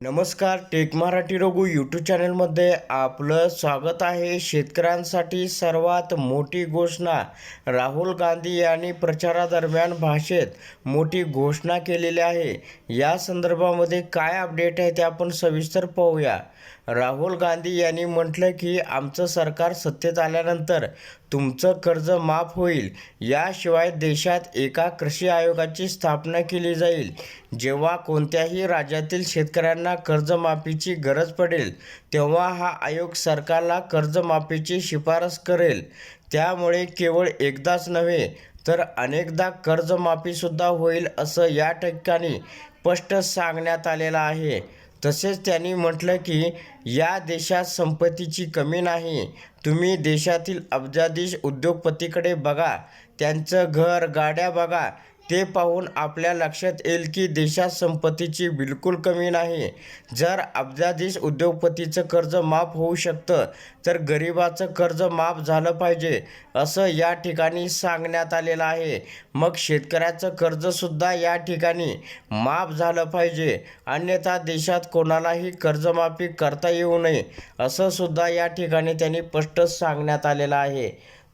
नमस्कार take Marathi Raghu YouTube चॅनलमध्ये आपलं स्वागत आहे. शेतकऱ्यांसाठी सर्वात मोठी घोषणा राहुल गांधी यांनी प्रचारादरम्यान भाषेत मोठी घोषणा केलेली आहे. या संदर्भामध्ये काय अपडेट आहे ते आपण सविस्तर पाहूया. राहुल गांधी यांनी म्हटलं की आमचं सरकार सत्तेत आल्यानंतर तुमचं कर्ज माफ होईल. याशिवाय देशात एका कृषी आयोगाची स्थापना केली जाईल. जेव्हा कोणत्याही राज्यातील शेतकऱ्यांना कर्जमाफीची गरज पडेल तेव्हा हा आयोग सरकारला कर्जमाफीची शिफारस करेल. त्यामुळे केवळ एकदाच नव्हे तर अनेकदा कर्जमाफीसुद्धा होईल असं या ठिकाणी स्पष्ट सांगण्यात आलेलं आहे. तसेच त्यांनी म्हटलं की या देशात संपत्तीची कमी नाही. तुम्ही देशातील अब्जाधीश उद्योगपतीकडे बघा. त्यांचं घर गाड्या बघा. ते पाहून आपल्या लक्षात येईल की देशात संपत्तीची बिलकुल कमी नाही. जर अब्जाधीश उद्योगपतीचं कर्ज माफ होऊ शकतं तर गरिबाचं कर्ज माफ झालं पाहिजे असं या ठिकाणी सांगण्यात आलेलं आहे. मग शेतकऱ्याचं कर्जसुद्धा या ठिकाणी माफ झालं पाहिजे अन्यथा देशात कोणालाही कर्जमाफी करता येऊ नये असंसुद्धा या ठिकाणी त्यांनी स्पष्ट सांगण्यात आलेलं आहे.